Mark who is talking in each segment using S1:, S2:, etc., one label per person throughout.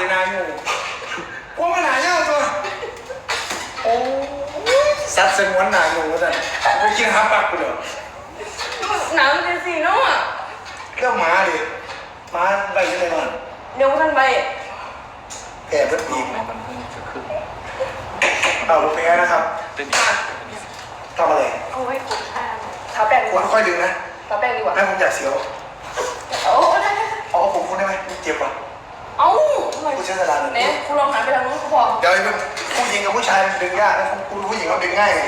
S1: ที่นาอยู่พวกมันหนาเงาตัว โอ้ยสัตว์สงวนหนาอยู่แต่ไม่กินฮับปักกูเลย
S2: หนังเป็นสีเนาะ
S1: เรื่องหมาดิหมาไปยังไงมัน
S2: เดี๋ยวท่านไป
S1: แอบเป็นปีกเอาผมแพ้นะครับทำอะไร
S2: เอาไว้ขุดทานทาแป้งดี
S1: คุ
S2: ก
S1: ณ
S2: ว่า
S1: ค่อยดึงนะ
S2: ทาแป้งดีกว่า
S1: ให้ผมอยากเสียว
S2: โอ้ได้ได้
S1: เอาเอาผมคุณได้ไหมเจ็บป่ะ
S2: เอ้าทำไม
S1: คุณใช้สลาหนึ่ง
S2: เนี่ยคุณลองหันไปทางนู้นก็พอ
S1: เดี๋ยวเป็นผู้หญิงกับผู้ชายมันดึงยากนะคุณผู้หญิงเราดึงง่ายไง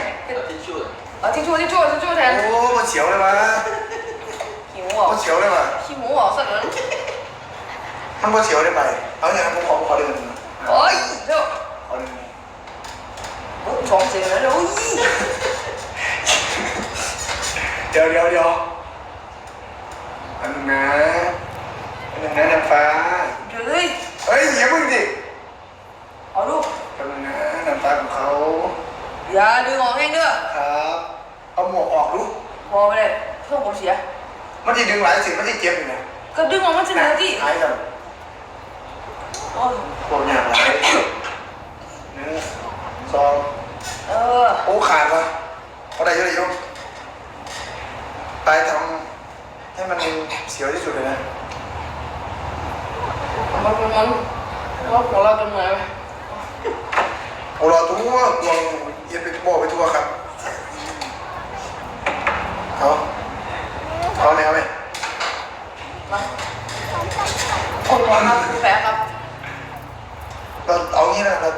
S2: เอาทิชชู่ทิชชู่ทิชชู่แทน
S1: โอ้มันเสียวเลยวะ
S2: ขี้หมูออก
S1: มันเสียวเลยวะ
S2: ขี้หมูออกสักหน่อย
S1: มันมันเสียวได้ไปเอาอย่างนั้นผมขอผมขอดึงหนึ่ง
S2: โอ้ยเดี๋ยว
S1: ขอดึง
S2: สองเสียงแล้วเดี๋ยว
S1: เดี๋ยวเดี๋ยวเดี๋ยวอันนึงนะอันนึงนะนางฟ้า
S2: เดี๋ยวเลย
S1: เฮ้ยอย่าเพิ่งดิ
S2: เอาลูก
S1: อันนึงนะนางฟ้าของเขา
S2: อย่าดึงออกให้เด้อ
S1: ครับเอาหมวกออกลูก
S2: พอไปเลยเพื่อนผมเสีย
S1: มันจะดึงหลายสิ่งมันจะเจ็บอยู่นะ
S2: ก็ดึงออกมันจะเหลือที่
S1: หายกัน
S2: โอ้ย
S1: พวกอย่างไรหนึ่งสอง
S2: เออ
S1: โอ้ขาดวะเอาได้เยอะเลยโยมตายทำให้มันเสียวที่สุดเลยนะ
S2: มันมันมันมัน ของเราเป็นไงไหม
S1: โอ้รอตัวดวงเย็นไปบอกไปทั่วครับเอาเอาแนวไหม
S2: มาคนก่อนครับแฝงครับ
S1: เราเอางี้นะเรา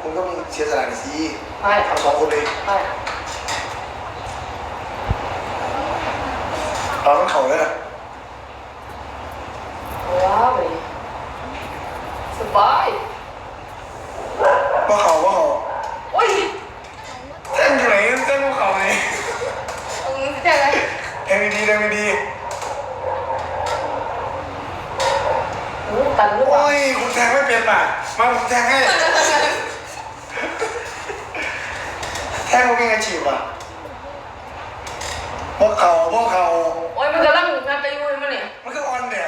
S1: คุณก็มีเสียสละหน่อยสิ
S2: ไม่
S1: ทำสองคนเลย
S2: ไม่
S1: เราต้องเข่าแล้วนะ
S2: ว้าวเลยสบาย
S1: ว่าเข่าว่าเข่า
S2: โอ้ย
S1: แท่งอยู่ไหนแท่งว่าเข่าไหน
S2: เอาเงินแจ้งเลย
S1: แทงดีๆแทงดี
S2: โอ้ตันหรือ
S1: ๆ
S2: เปล่า
S1: โอ้ยคุณแทงไม่เป็นป่ะมาผมแทงให้ แทงมันเป็นไงฉีบอะพวกเข่าพวกเข่า
S2: โอ้ยมันกำลังงานไปยุ่ยมันเนี่ย
S1: มันก็อ่อนเนี่ย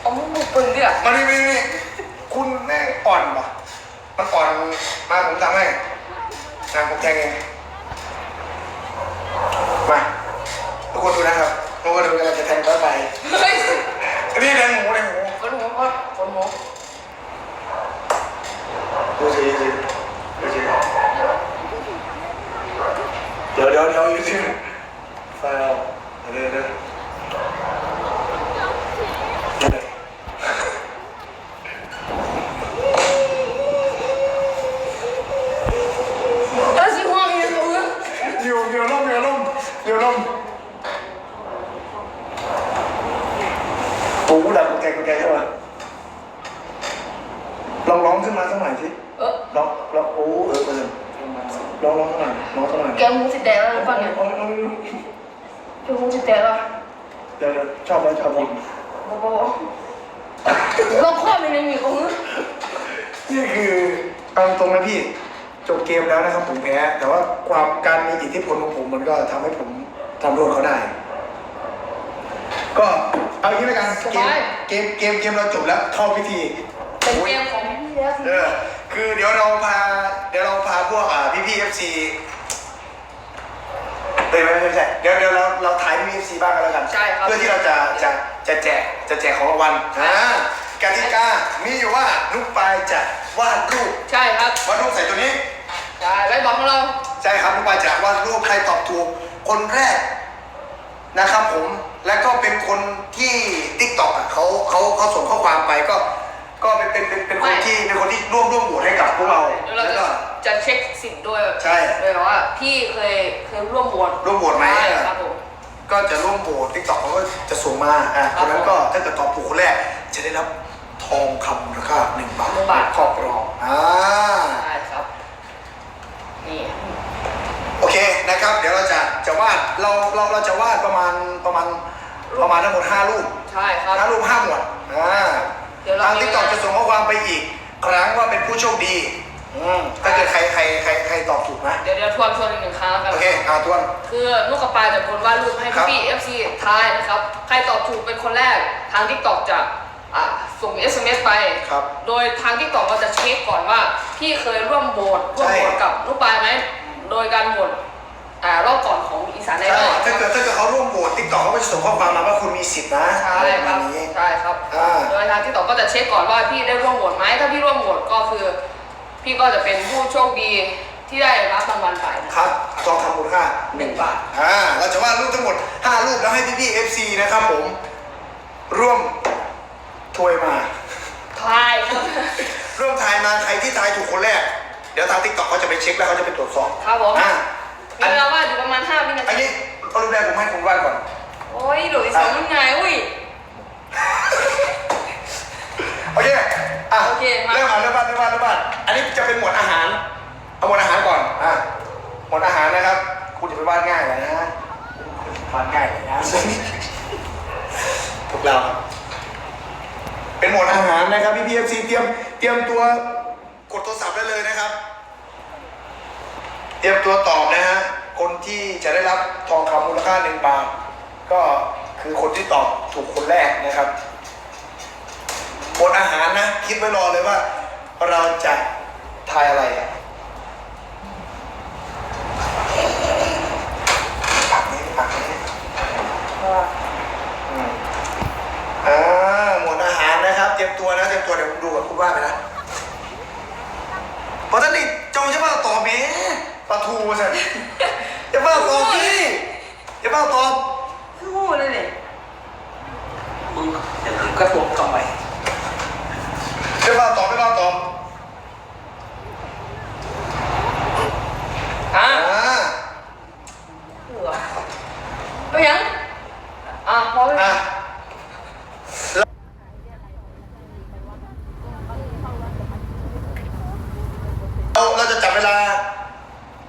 S2: เอามือมือปืนดิอะ
S1: มานี่มานี่คุณแม่งอ่อนป่ะ มันอ่อนมาผมทำให้นะผมแทงเองมาทุกคนดูนะครับทุกคนดูกำลังจะแทงเข้าไป
S2: เฮ้ย
S1: อันนี้แทงหมูแทงหมู
S2: คนหัวคนคนหัว
S1: ดูสิดูสิดูสิเดี๋ยวเดี๋ยวเดี๋ยวดูสิไฟเอาเดี๋ยวเดี๋ยวเดี๋ยว
S2: เออสิหัวมีอะไรตัว
S1: อยู่อยู่ร่มอยู่ร่มอยู่ร่มโอ้โหดังกุญแจกุญแจใช่ป่ะลองร้องขึ้นมาสักหน่อยสิ
S2: เออ
S1: ร้องร้องโอ้เออเออร้องร้องสักหน่อยร้องสักหน่อย
S2: แกมูสิแตกแล้วหรือเปล่าเนี่ย
S1: โอ้ยโอ้ย
S2: แกมูสิแตกแล้ว
S1: เดี๋ยวเดี๋ยวชอบไหมชอบไหม
S2: บอกบอกเราข้อมีในมีของมึง
S1: นี่คือเอาตรงนะพี่จบเกมแล้ว นะครับผมแพ้แต่ว่าความการมีอิทธิพลของผมมันก็ทำให้ผมทำโทษเขาได้ ก็เอาอย่างนี้แล้วกันเกมเกมเกมเกมเราจบแล้วเข้าพิธี
S2: เป็นเกมของพี่แล้ว
S1: เออคือเดี๋ยวเราพาเดี๋ยวเราพาพวกอ่าพี่พี่เอฟซีเอ้ยไม่ไม่ใช่เดี๋ยวเดี๋ยวเราเราถ่ายพี่พี่เอฟซีบ้างกันแล้วกัน
S2: ใช่ครับ
S1: เพื่อที่เราจะจะจะแจกจะแจกของรางวัลอ่ากติกามีอยู่ว่านุกปายจะวาดรูป
S2: ใช่ครับ
S1: วาดรูปใส่ตัวนี้
S2: ใช่ไว้บอกของเรา
S1: ใช่ครับนุกปายจะวาดรูปใครตอบถูก คนแรกนะครับผมและก็เป็นคนที่ติ๊กต็อกอะเขาเขาเขาส่งข้อความไปก็ก็เป็นเป็นเป็นเป็นคนที่เป็นคนที่ร่วมร่วมโหวตให้กับพวกเรา
S2: เดี๋ยวเรา
S1: แล้ว
S2: จะ
S1: ก็
S2: จะเช็คสิทธิ์ด้วย
S1: ใช่
S2: เลยว่าพี่เคยเคยร่วมโหวต
S1: ร่วมโหวตไหม
S2: ใช่ครับผม
S1: ก็จะร่วมโหวตติ๊กต็อกเขาก็จะส่งมาอะ
S2: ค
S1: ครับนนั้น
S2: ผม
S1: ก็ถ้าเกิดตอบถูกคนแรกจะได้รับทองคำมูลค่าหนึ่งบาท
S2: หนึ่งบาท
S1: ครอบครองอ่า
S2: ใช่ครับ นี่
S1: โอเคนะครับ เดี๋ยวเราจะจะวาด เราเราเราจะวาดประมาณประมาณประมาณทั้งหมดห้ารูป
S2: ใช่ครับ
S1: ห้ารูปห้าหมวดอ่า
S2: เดี๋ยวเรา
S1: ทางติ๊กต็อกจะส่งข้อความไปอีก ครั้งว่าเป็นผู้โชคดีอืมถ้าเกิดใครใครใครใครตอบถูกนะ
S2: เดี๋ยวเดี๋ยวทวนทวนอีกหนึ่งครั้งแล้วกัน
S1: โอเคอ่าทวน
S2: คือลูกกระปายจะเป็นคนวาดรูปให้
S1: ครับ
S2: พี่เอฟซีทายนะครับ ใครตอบถูกเป็นคนแรก ทางทิกตอกจะอะส่ง SMS ไป
S1: ครับ
S2: โดยทางที่ต่อก็จะเช็คก่อนว่า พี่เคยร่วมโหวตร่วมโหวต
S1: ใช่
S2: กับลูกปลายไหม โดยการโหวตอ่ารอบก่อนของอี สานไอ
S1: ใช่
S2: ดอล
S1: ถ้าเกิดถ้าเกิดเขาร่วมโหวตติ๊กต็อกเขาก็จะส่งข้อความมาว่าคุณมีสิทธินะ
S2: ใช่ครับ
S1: อะไอย่างนี้
S2: ใช่ครับ
S1: อ่า
S2: โดยทางที่ต่อก็จะเช็คก่อนว่าพี่ได้ร่วมโหวตไหมถ้าพี่ร่วมโหวตก็คือ พี่ก็จะเป็นผู้โชคดีที่ได้รับรางวัลไปนะครับ
S1: ทองคำมูลค่า
S2: หนึ่งบาท
S1: อ่าเราจะวาดรูปทั้งหมด 5 รูปแล้วให้พี่ๆ FC นะครับผม ร่วมถวยมา
S2: ทายครับ
S1: ร่วมทายมาใครที่ทายถูกคนแรก เดี๋ยวทางติ๊กต็อกเขาจะไปเช็คแล้วเขาจะไปตรวจสอบ
S2: ครับผม
S1: อ่า
S2: มีเวลาว่าอยู่ประมาณ5วินา
S1: อัน
S2: ที
S1: นี้เอารูปแรกผมให้คุณวาดก่อน
S2: โอ้ยหลุยสองมันไงอุ้ย
S1: โอเค อะ
S2: โอเคมา
S1: เริ่มอ่านเริ่มวาดเริ่มวาดเริ่มวาดอันนี้จะเป็นหมวดอาหาร เอาหมวดอาหารก่อน อะ หมวดอาหารนะครับ คุณจะไปวาดง่ายเลยนะวาดง่ายเลยนะ พวกเราครับ เป็นหมวดอาหารนะครับพี่พีเอฟซีเตรียม เตรียมตัวกดโทรศัพท์ได้เลยนะครับ เตรียมตัวตอบนะฮะ คนที่จะได้รับทองคำมูลค่าหนึ่งบาท ก็คือคนที่ตอบถูกคนแรกนะครับบนอาหารนะ คิดไว้รอเลยว่า เราจะทายอะไรอะปักนี้ปักนี้อืมอ่าหมวดอาหารนะครับ เตรียมตัวนะ เตรียมตัวเดี๋ยวผมดูกับคุณว่าไปนะเพราะท่านนี่จงจะมาตอบเม ปลาทูสิจะมาตอบพี่จะมาตอบ
S2: สู้เลยเนี่ย
S3: มึงจะถึงกระผมทำไม
S1: จะมาตอบไม่มาตอบ
S2: อะ
S1: อ่า
S2: เหลือไปยังอะพอเลย
S1: อะเราเราจะจับเวลา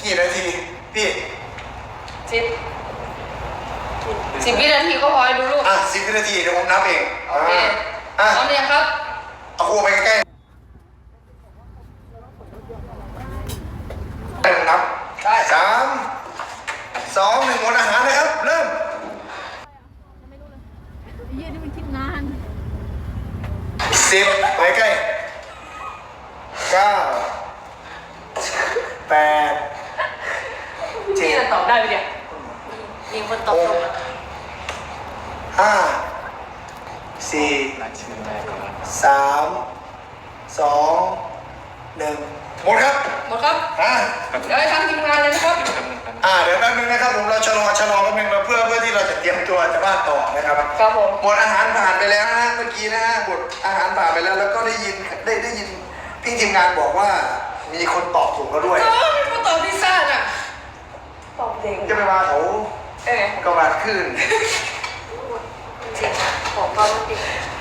S1: กี่นาที พี่
S2: สิบสิบวินาทีก็พอให้ดูรูป
S1: อะสิบวินาที เดี๋ยวผมนับเอง
S2: โอเค
S1: อะ
S2: พร้อมยังครับ
S1: เอาครูไปใกล้ๆให้ผมนับ
S2: ได้
S1: สามสองหนึ่งหมดอาหารนะครับ เริ่ม
S4: เยี่ยนี่มันคิดนาน
S1: สิบไปใกล้เก้า แปด
S2: พี่จะตอบได้ไหมเนี่ยมีคนตอบถูกแล้ว
S1: ห้าสี่
S3: รายชื่อแรกก่อน
S1: สามสองหนึ่งหมดครับ
S2: หมดครับ
S1: อ่า
S2: เดี๋ยวให้ทางทีมงานเลยนะครับ
S3: เดี๋ยวแป๊บนึงแป๊บนึง
S1: อ่าเดี๋ยวแป๊บนึงนะครับผมเราชะลอชะลอแป๊บนึงเราเพื่อเพื่อที่เราจะเตรียมตัวจะบ้านต่อนะครับ
S2: ครับผม
S1: หมดอาหารผ่านไปแล้วนะฮะเมื่อกี้นะฮะหมดอาหารผ่านไปแล้ว แล้วก็ได้ยินได้ได้ยินพี่ทีมงานบอกว่า มีคนตอบถูกแล้วด้วย
S2: เออมีคนตอบพิซซ่าน่ะ ตอบเด็ก
S1: จะไปมาเขา
S2: เอ๊ะ
S1: กระบาดขึ้น
S2: จริงของเขาจริง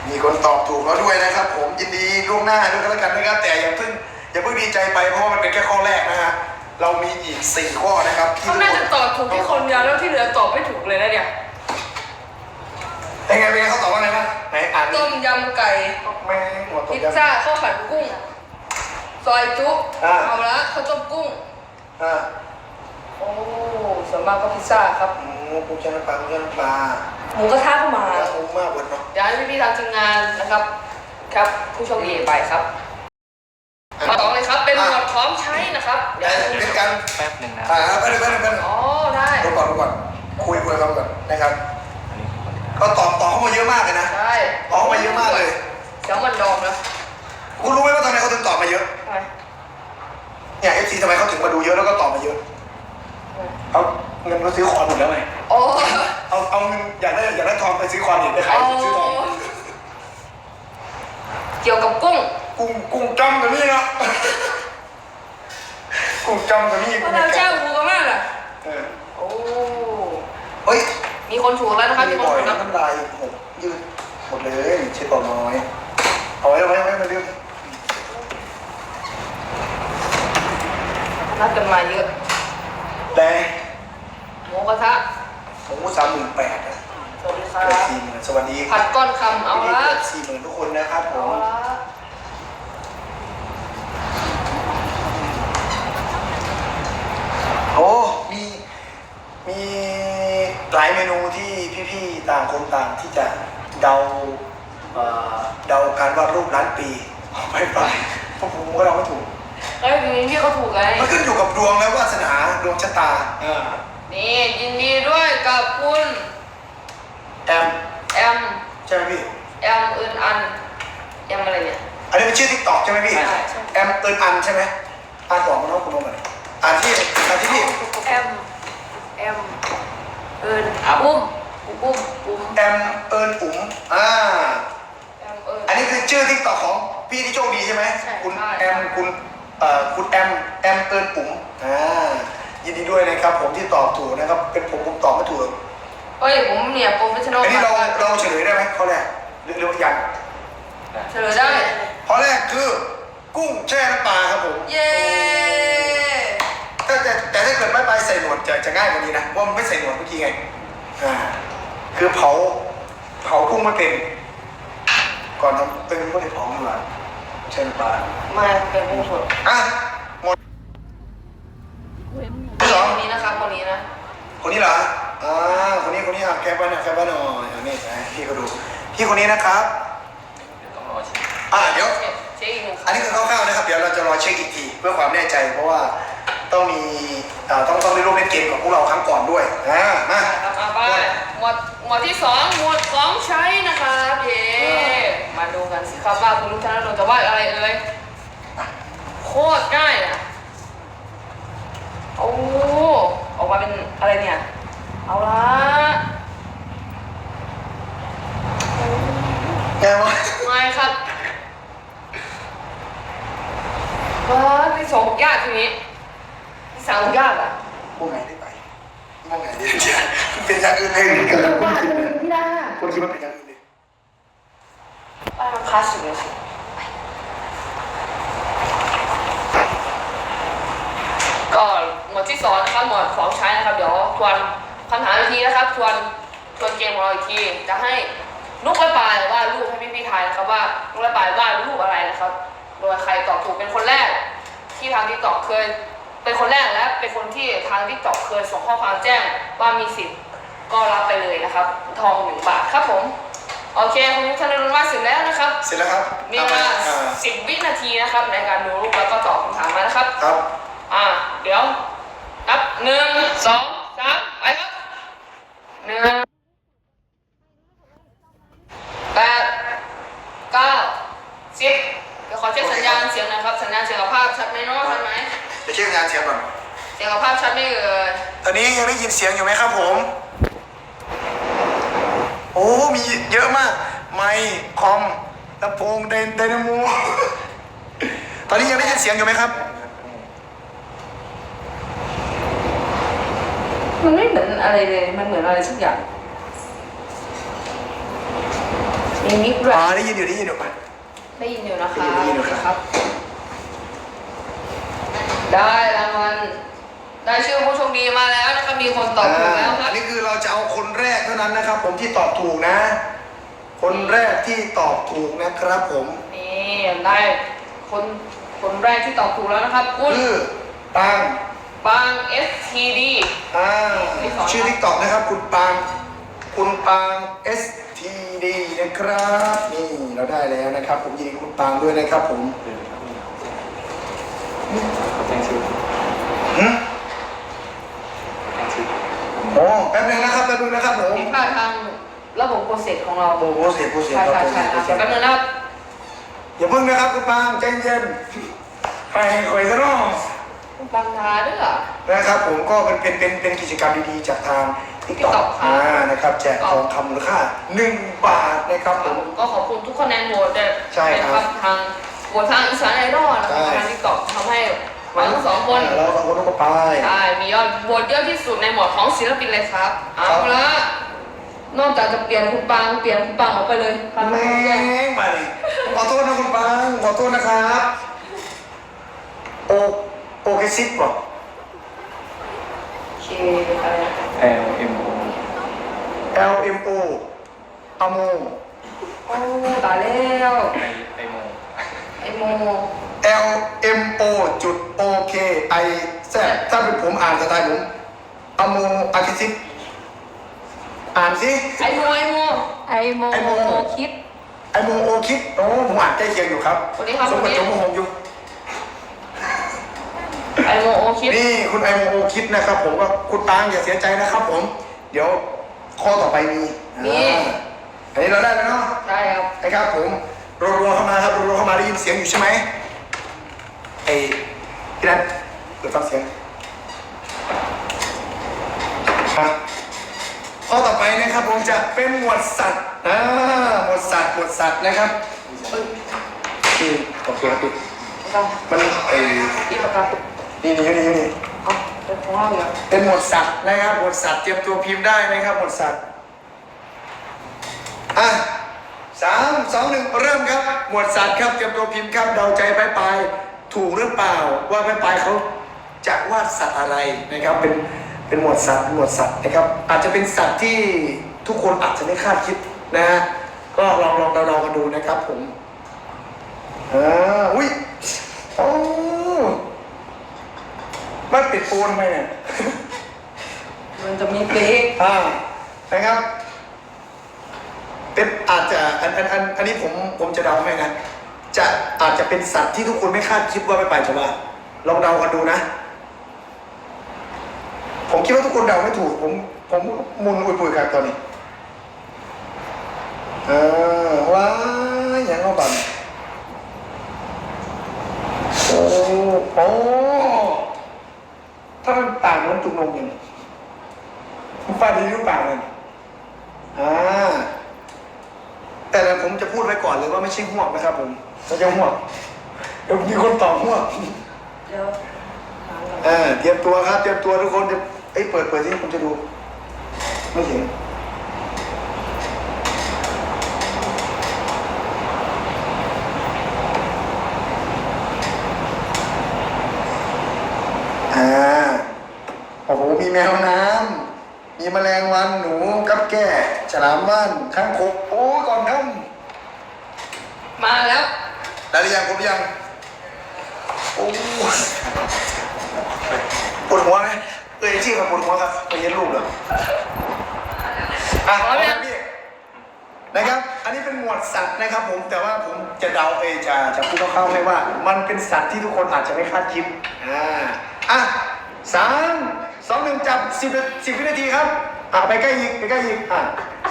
S1: มีคนตอบถูกแล้วด้วยนะครับ ผมยินดีล่วงหน้าด้วยกันแล้วกันนะครับ แต่อย่าเพิ่งอย่าเพิ่งดีใจไปเพราะว่ามันเป็นแค่ข้อแรกนะฮะเรามีอีกสี่ข้อนะครับที่
S2: เขาน่าจะตอบถูกที่คนเดียวแล้วที่เหลือตอบไม่ถูกเลยนะเนี่ย
S1: เป็นไงเป็นไงเขาตอบว่าไงบ้างไหนอ่านดิ
S2: ต้มยำไก่
S1: ไม่หมดต
S2: พิ
S1: บ
S2: ซ
S1: ยัง
S2: ซ่าข้าวผัดกุ้ง ซอยจุ๊
S1: อ่า
S2: เอาละข้าวต้มกุ้ง
S1: อ่า
S2: โอ้ส่วนมากก็พิซซ่าครับ
S1: หมูปูชาน้ำปลาปูชาน้ำปลา
S2: หมูกระทะก็มา
S1: ปลาหมูมากบนเนาะ
S2: เดี๋ยวให้พี่ๆทางทีมงานนะครับ ครับ ผู้โชคดีไปครับมาต่อเลยครับ เป็นหมวดพร้อมใช้นะครับเดี๋ยว
S1: แต่เป็นการ
S3: แป๊บหนึ่งนะ
S1: อ่าไปเลยไปเลยไปเลย
S2: อ๋อได้
S1: ดูก่อนดูก่อนคุยคุยกับเขาก่อนนะครับ
S3: อันนี้คือคนที่
S1: ก็ตอบตอบเข้ามาเยอะมากเลยนะ
S2: ได้
S1: ตอบเข้ามาเยอะมากเลย
S2: เดี๋ยวมันดองนะ
S1: คุณรู้ไหมว่าทำไมเขาถึงตอบมาเยอะ
S2: ไป
S1: เนี่ยเอฟซีทำไมเขาถึงมาดูเยอะแล้วก็ตอบมาเยอะ เอาเงินเขาซื้อคอนหมดแล้วไง
S2: โอ้
S1: เอาเอาเงินอยากได้อยากได้ทองไปซื้อคอนอีกไปขาย
S2: เอา
S1: ซื้อทอง
S2: เกี่ยวกับกุ้ง
S1: กุ้งกุ้งจ้ำกับนี่เนาะกุ้งจ้ำกับนี่
S2: เพราะเราเจ้าหูกันมากอะ
S1: เออ
S2: โอ้
S1: เฮ้ย
S2: มีคนถูกแล้วนะครับมีคน
S1: บ่อย
S2: ถูก
S1: นะ
S2: แล้ว
S1: น้ำลายหกยืดหมดเลยเช็ดต่อน้อย เอาไว้เอาไว้เอาไว้มาลืม
S2: นัดกันมาเยอะ
S1: แต่
S2: หมูกระทะ
S1: หมูสามหมื่นแปด
S2: สวัสดีครั
S1: เกือบบ
S2: ผั
S1: สี่หมื่นสวัสดี
S2: ดก้อนคำเอา
S1: พี่
S2: ละ
S1: เกือบสี่หมื่นทุกคนนะครับผ
S2: เอา
S1: ม
S2: ละ
S1: โอ้มีมีหลายเมนูที่พี่ๆต่างคนต่างที่จะเดาเอ่อเดาการวาดรูปล้านปีไปไปพวกผมก็เราไม่ถูก
S2: เฮ้ยพี่เขาถูกไง
S1: มันขึ้นอยู่กับดวงและวาสนาดวงชะตาอ่า
S2: นี่ยินดีด้วยกับคุณ
S1: แอม
S2: แอม
S1: ใช่ไหมพี่
S2: แอมเอินอันแอมอะไรเนี่ย
S1: อันนี้เป็นชื่อทิกตอกใช่ไหมพี่
S2: ใช่ใช่
S1: แอมเอินอันใช่ไหมอ่านบอกมาแล้วคุณลงมาเลยอ่านที่อ่านที่พี่
S2: แอมแอมเอินปุ้มปุ้มปุ้ม
S1: แอมเอินอุ๋มอ่า
S2: แอมเอิน
S1: อันนี้คือชื่อทิกตอกของพี่ที่โชคดีใช่ไหม
S2: ใช่
S1: คุณ
S2: ใช่
S1: แอมคุณเอ่อ คุณแอมแอมเอินอุ๋มอ่ายินดีด้วยนะครับ ผมที่ตอบถูกนะครับ เป็นผมผมตอบไม่ถูก
S2: เฮ้ยผมเนี่ยโปรเฟชชั่นอล
S1: อันนี้เราเราเฉลยได้ไหมข้อแรกหรือหรือว่ายัง
S2: เฉลยได้
S1: ข้อแรกคือกุ้งแช่น้ำปลาครับผม
S2: เย้
S1: แต่แต่แต่ถ้าเกิดไม่ไปใส่หนวดจะจะง่ายกว่านี้นะเพราะมันไม่ใส่หนวดเมื่อกี้ไงอ่าคือเผาเผากุ้งไม่เป็น ก่อนทำเป็นก็ได้เผาดีกว่า แช่น้ำปลา
S2: มาเป็นผู้สด
S1: อะหมด
S4: เว้น
S1: ที่สอง
S2: คนนี้นะครับคนนี้นะ
S1: คนนี้เหรออ่าคนนี้คนนี้อะแคปไว้หน่อยแคปไว้หน่อยอันนี้นะพี่ก็ดูพี่คนนี้นะครับ
S3: เดี๋ยวต้องรอชิม
S1: อ่าเดี๋ยว
S2: เช็คเช็คอีกหนึ่ง
S1: อันนี้คือคร่าวๆนะครับ เดี๋ยวเราจะรอเช็คอีกทีเพื่อความแน่ใจ เพราะว่าต้องมีอ่าต้องต้องได้ร่วมเล่นเกมกับพวกเราครั้งก่อนด้วยอ่ามา
S2: ครับมาไปหมวดหมวดที่สองหมวดของใช้นะครับเย้มาดู กันสิครับว่าคุณลูกชายเราจะวาดอะไรเอ่ยโคตรง่ายนะโอ้ออกมาเป็นอะไรเนี่ย เอาละ
S1: ไงวะ
S2: ไม่ครับว้าที่สองยากทีนี้ที่สามยากอะ
S1: พวกไงได้ไปพวกไงได้เจอเป็นอย่างอื่นเลยกัน
S2: วาดเลยไม่ได้
S1: คนคิดว่าเป็นอย่างอื่นเลย
S2: วาดคลาสสิกเลยสิก็หมวดที่สองนะครับหมวดของใช้นะครับ เดี๋ยวทวนคำถามอีกทีนะครับ ทวนทวนเกมของเราอีกที จะให้ลูกระบายว่าดรูปให้พี่พี่ๆทายนะครับว่าลูกระบายว่าดรูปอะไรนะครับ โดยใครตอบถูกเป็นคนแรก ที่ทางทิกตอกเคย เป็นคนแรกและเป็นคนที่ทางทิกตอกเคยส่งข้อความแจ้งว่ามีสิทธิ์ก็รับไปเลยนะครับ ทองหนึ่งบาทครับผม โอเคคุณทุกท่านรู้ว่าเสร็จแล้วนะครับ
S1: เสร็จแล้วครับ
S2: มีเวลา
S1: อ่า
S2: สิบวินาทีนะครับ ในการดูรูปแล้วก็ตอบคำถามมานะครับ
S1: ครับ
S2: อ่า เดี๋ยวนับหนึ่งสองสามไปครับหนึ่งแปดเก้าสิบเดี๋ยวขอเช็คสัญญาณเสียงหนะครับ สัญญาณเสียงกับภาพชัดไหมเนาะชัดไหม
S1: เดี๋ยวเช็คงานเสียงก่อน
S2: เสียงกับภาพชัดไหมเอ่ย
S1: ตอนนี้ยังได้ยินเสียงอยู่ไหมครับผม โอ้ มีเยอะมาก ไมค์คอมลำโพงไดไดนาโม ตอนนี้ยังได้ยินเสียงอยู่ไหมครับ
S2: มันไม่เหมือนอะไรเลย มันเหมือนอะไรสักอย่างมีมิกด้วย
S1: อ๋อได้ยินอยู่ได้ยินอยู่
S2: ได้ยินอยู่นะคะ
S1: ได้ยินอยู่ครับ
S2: ได้รางวัล ได้ชื่อผู้โชคดีมาแล้วนะครับมีคนตอบถูกแล้วค
S1: อั
S2: รับ
S1: นนี้คือเราจะเอาคนแรกเท่านั้นนะครับ ผมที่ตอบถูกนะ คนแรกที่ตอบถูกนะครับผม
S2: นี่ได้คนคนแรกที่ตอบถูกแล้วนะครับ คุณ
S1: คือปัง
S2: บาง STD
S1: อ่า
S2: ที่สอง
S1: ชื่อทิกตอกนะครับ คุณปังคุณปัง STD นะครับ นี่เราได้แล้วนะครับ ผมยินดีกับคุณปังด้วยนะครับผม
S3: เดี๋ยวครับแจ้งชื่อ
S1: หึ
S3: แจ้งชื่อ
S1: โอ้แป๊บนึงนะครับแป๊บนึงนะครับผม
S2: ผิดพลาดทางระบบโปรเซสของเรา
S1: โอ้โหเสียโปรเสีย
S2: ใช่
S1: ครับ
S2: ใช่
S1: โปรเสี
S2: ใช่
S1: ยโปรเสีย
S2: ครับแป๊บนึงนะครับ
S1: อย่าเพิ่งนะครับคุณปังใจเย็นไปคอยซะเน้อง
S2: คุณบางทาด้วยเหรอ
S1: นะครับผมก็เป็นเป็นเป็นเป็นกิจกรรมดีๆจากทาง TikTok
S2: TikTok ค่ะ
S1: อ่านะครับแจกทองคำมูลค่า1บาทนะครับผม
S2: ก็ขอบคุณทุกคะแนนโหวตด้วย
S1: ใช่ครับ
S2: เป็นทางโหวตทางอีสานไอดอลนะค
S1: ใช่
S2: รับทางทิกตอกทำให้ เราทั้งสองคน
S1: เราสองคนก็ไป
S2: ใช่ มียอดโหวตเยอะที่สุดในหมวดของศิลปินเลยครับ เอา
S1: ครับ
S2: ละนอกจากจะเปลี่ยนคุณปัง เปลี่ยนคุณปังออกไปเลยครับ
S1: แม่งไปขอโทษนะคุณปัง ขอโทษนะครับ โอโอเคซิปก่อน
S2: โอเคอะไรนะ
S3: แอลเอ็มโอ
S1: L M O อโม
S2: โอ้ตายแล้ว
S3: ไอไอโม
S2: ไอโม
S1: L M O จุด O K I Z ถ้าเป็นผมอ่านสไตล์ผมอโมอาคิซิปอ่านสิ
S2: ไอโมไอโม
S4: ไอโม
S1: ไอโม
S4: คิด
S1: I ไอโมโอคิดโอ้ผมอ่านใกล้เคียงอยู่ครับ
S2: คนนี้ครับ
S1: สม
S2: คน
S1: กับ
S2: นี้
S1: จมผมอยู่
S2: ไอโมโอคิด
S1: นี่คุณไอโมโอคิดนะครับ ผมก็คุณปางอย่าเสียใจนะครับ ผม เดี๋ยวข้อต่อไปมีอ่าอันนี้เราได้แล้วเนาะ
S2: ได้ครับ
S1: นะครับผมรัวๆเข้ามาครับรัวๆเข้ามาได้ยินเสียงอยู่ใช่ไหม ไอ้พี่นัทเปิดฟังเสียงครับข้อต่อไปนะครับผมจะเป็นหมวดสัตว์อ่าหมวดสัตว์หมวดสัตว์นะครับ
S2: เอ้ย
S1: อืมโอเคครับพี่
S2: ปากกา
S1: มันไอ้
S2: อีปากกา
S1: นี่นี่นี่นี่
S2: เอาเป็นของเราเนี่ย
S1: เป็นหมวดสัตว์นะครับหมวดสัตว์เตรียมตัวพิมพ์ได้นะครับหมวดสัตว์อะสามสองหนึ่งเริ่มครับ หมวดสัตว์ครับเตรียมตัวพิมพ์ครับเดาใจไปไปายๆ ถูกหรือเปล่าว่าไปไปายๆเขาจะวาดสัตว์อะไรนะครับเป็นเป็นหมวดสัตว์หมวดสัตว์นะครับอาจจะเป็นสัตว์ที่ทุกคนอาจจะไม่คาดคิดนะฮะก็ลองลองเดาๆกันดูนะครับผมอ่าอุ้ยโอ้มันปิดปูนไหมเนี่ย
S2: มันจะมีเป๊ก
S1: อ่านะครับเป็นอาจจะอันอันอันอันนี้ผมผมจะเดาให้นะ จะอาจจะเป็นสัตว์ที่ทุกคนไม่คาดคิดว่าไม่ไปจะว่าลองเดากันดูนะ ผมคิดว่าทุกคนเดาไม่ถูก ผมผมมุนอุยปุยครับตอนนี้ เออว้ายยังเอาบันโอ้โอ้ถ้ามันต่างเหมันจุกนมอย่างนี้คุณป้าดีหรือเปล่าเนี่ยอ่า ผมจะพูดไว้ก่อนเลยว่าไม่ใช่ห่วงนะครับผมไม่ใช่ห่วงเดี๋ยวมีคนตอบห่วง
S2: เดี๋ยว
S1: เออเตรียมตัวครับเตรียมตัวทุกคนจะเอ้ยเปิดเปิดที่ผมจะดู ไม่เห็นอ่าโอ้โหมีแมวน้ำมีแมลงวันหนูกับแก่ฉลามว่านข้างคก โอ้ยก่อนท
S2: มาแล้วำ
S1: ได้หรือยังครบหรือยังโอ้ยปวดหัวไหมเอ้ยชื่อครับปวดหัวครับไปเย็นรูปเหรออะเอาละพี่นะครับ อันนี้เป็นหมวดสัตว์นะครับ ผมแต่ว่าผมจะเดาเอยจะจะพูดคร่าวๆให้ว่า มันเป็นสัตว์ที่ทุกคนอาจจะไม่คาดคิดอ่าอะสามสองหนึ่งจับสิบสิบวินาทีครับอะไปใกล้อีกไปใกล้อีกอะ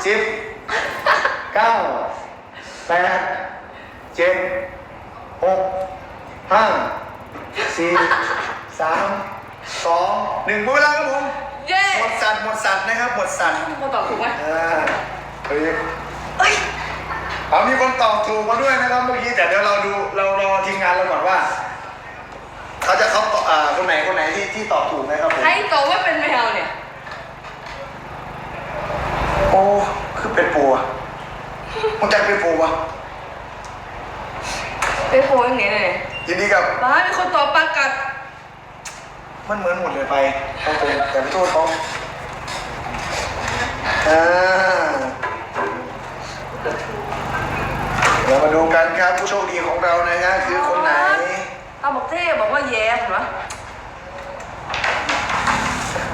S1: สิบเก้าแปดเจ็ด หกห้าสี่สามสองหนึ่งหมดเวลาครับผม
S2: เย้
S1: หมดสัตว์หมดสัตว์นะครับหมดสัตว์
S2: คนตอบถูกไหม
S1: อ่าเฮ้ย
S2: เอ้ย
S1: เอามีคนตอบถูกมาด้วยนะครับเมื่อกี้แต่เดี๋ยวเราดูเรารอทีมงานเราก่อนว่าเขาจะเขาตอบอ่าคนไหนคนไหนที่ที่ตอบถูกนะครับผม
S2: ใครตอบว่าเป็นแมวเนี่ย
S1: โอ้คือเป็นปูอะมันจะเป็นปูวะ
S2: เป็นโพยังไงเนี่ย
S1: ยินดีกับ
S2: บ้ามีคนตอบปลากัด
S1: มันเหมือนหมดเลยไปครับผมแต่ไม่โทษเขาอ่าเรามาดูกันครับผู้โชคดีของเรานะฮะคือคนไหน
S2: เอาบอกเท่บอกว่าแย่ผมเหรอ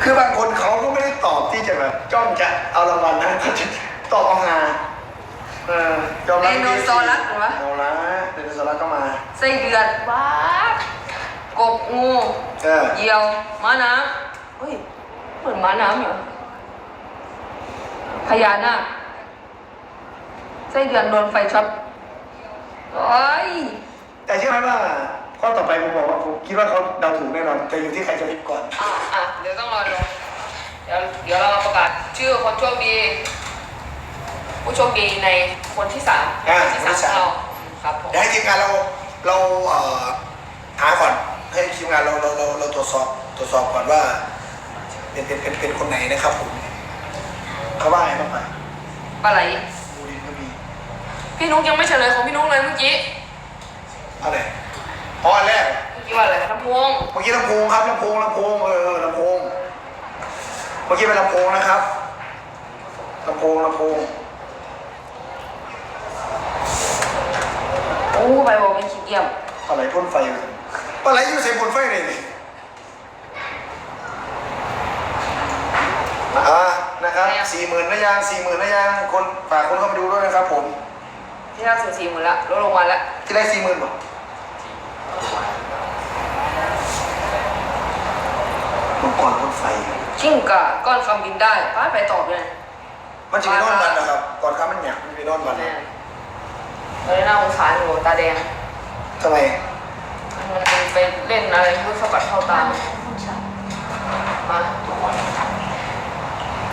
S1: คือบางคนเขาก็ไม่ได้ตอบที่จะแบบจ้องจะเอารางวัลนะเขาจะตอบเอาฮา เออยอม
S2: ได
S1: รับ
S2: โนเสาร์รัสเหรอวะ
S1: เอาละไดโนเสาร์รัสก็มา
S2: ไส้เดือนบ้ากบงู
S1: เออ
S2: เหยี่ยวม้าน้ำเฮ้ยเหมือนม้าน้ำเหรอพญานาคไส้เดือนโดนไฟช็อตโอ้ย
S1: แต่เชื่อไหมว่าข้อต่อไปผมบอกว่าผมคิดว่าเขาเดาถูกแน่นอนแต่อยู่ที่ใครจะพิมพ์ก่อน
S2: อะอะเดี๋ยวต้องรอดูเดี๋ยวเดี๋ยวเราประกาศชื่อคนโชคดี ผู้โชคดีในคนที่สาม
S1: อ่า
S2: คนที่สามของเราครับผม
S1: เดี๋ยวให้ทีมงานเราเราเอ่อหาก่อนให้ทีมงานเราเราเราเราตรวจสอบตรวจสอบก่อนว่า เป็นเป็นเป็นเป็นคนไหนนะครับผมเขาว่าไงบ้างไหม
S2: ปลาไหล
S1: บูรินทร์ก็มี
S2: พี่นุ๊กยังไม่เฉลยของพี่นุ๊กเลยเมื่อกี้
S1: อะไรอ๋ออันแรก
S2: เมื่อกี้ว่าอะไรลำโพง
S1: เมื่อกี้ลำโพงครับลำโพงลำโพงเออลำโพงเมื่อกี้เป็นลำโพงนะครับลำโพงลำโพง
S2: โอ้ใบ บอกเป็นขี้เกียจ
S1: ปลาไหลพ่นไฟอยู่ปลาไหลอยู่ใส่พ่นไฟเลยนี่อ่านะครับสี่หมื่นนะยังสี่หมื่นนะยังคนฝากคนเข้ามาดูด้วยนะครับ ผม
S2: ที่แรกสี่สี่หมื่นละลดลงมาแล้ว
S1: ที่ได้สี่หมื่นบ่มังกรพ่นไฟ
S2: จิ้งกะก้อนคำบินได้ป้าไปตอบเลย
S1: มันจะไปนอนบันนะครับก่อนค้ามันหยักมันไปนอนบัน
S2: แน่ตอนนี้น่าสงสารอยู่ตาแดง
S1: ทำไม
S2: มันไปเล่นอะไรไม่รู้สะบัดเข้าตามา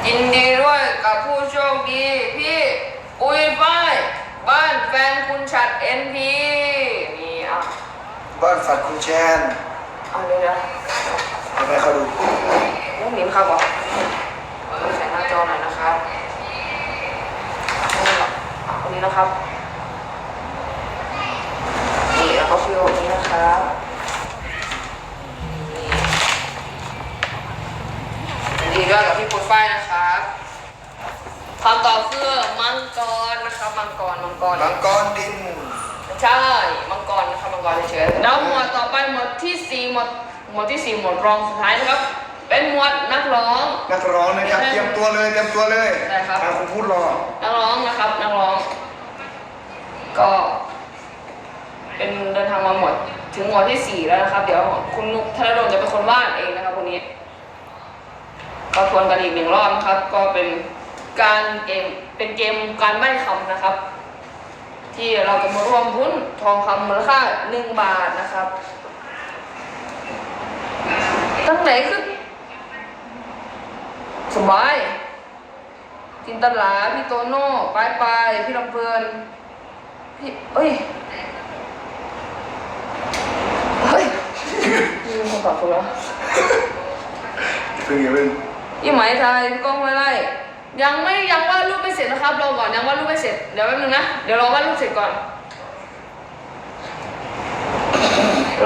S2: ยินดีด้วยกับผู้โชคดี พี่อุ้ยฝ้ายบ้านแฟนคุณฉัดเอ็นพีนี่อะ
S1: บ้านฝัดคุณแชน
S2: เอาเลยนะ
S1: ทำไมเขาดู
S2: ลูกหนิมครับบอกใส่หน้าจอหน่อยนะครับอะคนนี้นะครับ นี่แล้วก็ฟิว นี้นะครับนี่ดีด้วยกับพี่ปุ้ยฝ้ายนะครับคำตอบคือมังกรนะครับมังกรมังกร
S1: มังกรดิน
S2: ใช่มังกรนะครับมังกรเฉยๆแล้วหมวดต่อไปหมวดที่สี่หมวดหมวดที่สี่หมวดรองสุดท้ายนะครับ เป็นหมวดนักร้อง
S1: นักร้องนะครับเตรียมตัวเลยเตรียมตัวเลย
S2: ได้ครับ
S1: ทางคุณพูดรอ
S2: นักร้องนะครับนักร้อง ก็ เป็นเดินทางมาหมด ถึงหมวดที่สี่แล้วนะครับ เดี๋ยวคุณนุกธนดลจะเป็นคนวาดเองนะครับคนนี้ ก็ทวนกันอีกหนึ่งรอบนะครับ ก็เป็นการเกมเป็นเกมการใบ้คำนะครับ ที่เราจะมารวมหุ้นทองคำมูลค่าหนึ่งบาทนะครับตั้งไหนคือสบายจินตลาพี่โตโน่ปายปายพี่ลำเพลินพี่เอ้ย เฮ้ย มีคนตอบถูกแล้ว
S1: เพิ่งอย่าเพิ่ง
S2: ยี่ไหมไทยพี่ก้องไว้ไล่ยังไม่ยังวาดรูปไม่เสร็จนะครับรอก่อนยังวาดรูปไม่เสร็จเดี๋ยวแป๊บนึงนะเดี๋ยวรอวาดรูปเสร็จก่อน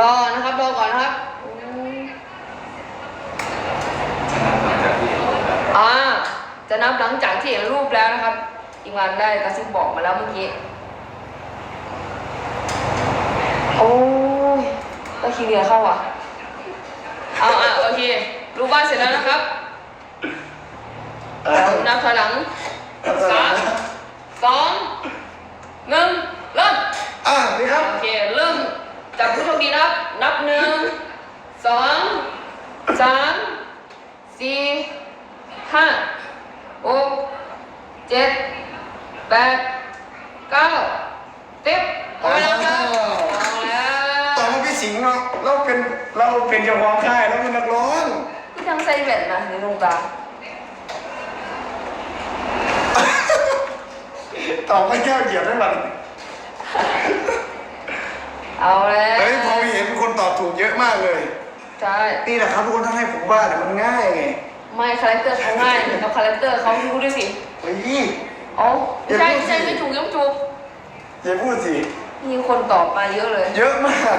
S2: รอนะครับรอก่อนนะครับอืมอ่าจะนับหลังจากที่เห็นรูปแล้วนะครับ อีกวันได้กระซิบบอกมาแล้วเมื่อกี้โอ้ยก็คีเรียเข้าอะ เอาอะโอเค รูปวาดเสร็จแล้วนะครับ
S1: อะ
S2: นับถอยหลังสามสองหนึ่งเริ่ม
S1: อะนี่ครับ
S2: โอเค เริ่มจับผู้โชคดีนะครับ นับหนึ่งสองสามสี่ห้าหกเจ็ดแปดเก้าสิบเอาไปแล้วครับเอาแล้ว
S1: ต่อมาพี่สิงห์เนาะเราเป็น เราเป็นเจ้าของค่ายเราเป็นนักร้อง
S2: พี่ยังใส่แว่นนะในดวงตา
S1: ต่อไปแก้วเหยียบได้หลัง
S2: เอาแล้ว
S1: เฮ้ยพอเห็นคนตอบถูกเยอะมากเลย
S2: ใช่
S1: นี่แหละครับทุกคนถ้าให้ผมว่าเนี่ยมันง่ายไง
S2: ไม่คาแรคเตอร์เขาง่ายเหมือนกับคาแรคเตอร์เขาดูด้วยสิ
S1: เฮ้ย
S2: อ๋อ
S1: อย่า
S2: ใช่
S1: พูดสิ
S2: ใช่ไม่ถูกยังถูก
S1: อย่าพูดสิ
S2: มีคนตอบมาเยอะเลย
S1: เยอะมาก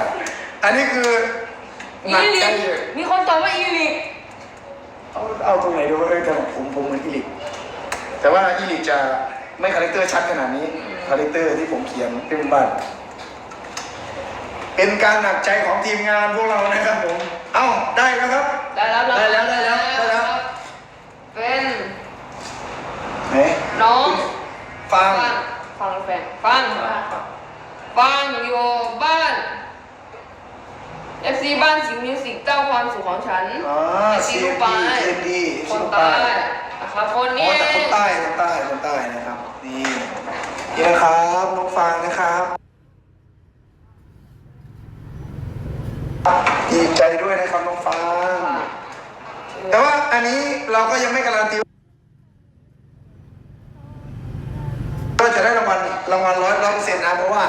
S1: อันนี้คือ หนั
S2: อี
S1: ก
S2: ลิ
S1: ใจ
S2: ก
S1: อยู่
S2: มีคนตอบว่าอีลิก
S1: เอาเอาตรงไหนดูเออแต่ผมผมเหมือนอีลิกแต่ว่าอีลิกจะไม่คาแรคเตอร์ชัดขนาดนี้คาแรคเตอร์ที่ผมเขียนเป็นบ้านเป็นการหนักใจของทีมงานพวกเรานะครับผม เอ้าได้แล้วครับ
S2: ได้แล้ว
S1: ได้แล้วได้แล้วได้แล้ว
S2: เป็น
S1: ไหน
S2: น้อง
S1: ฟัง
S2: ฟังฟังแฟนฟังฟังอยู่บ้าน FC บ้านสิงห์มิวสิกเจ้าความสุขของฉัน
S1: อ๋อ
S2: ซี
S1: ซี
S2: ลู
S1: ลู
S2: ปา
S1: ปายเอ็นดี
S2: ค
S1: ซี
S2: น
S1: ลู
S2: ใต้
S1: ปาย
S2: นะครับคน
S1: อ๋
S2: นี้
S1: อแต่คนใต้คนใต้คนใต้นะครับ นี่นี่นะครับน้องฟางนะครับ ดีใจด้วยนะครับน้องฟาง แต่ว่าอันนี้เราก็ยังไม่การันตีว่าจะได้รางวัลรางวัลร้อยร้อยเปอร์เซ็นต์นะเพราะว่า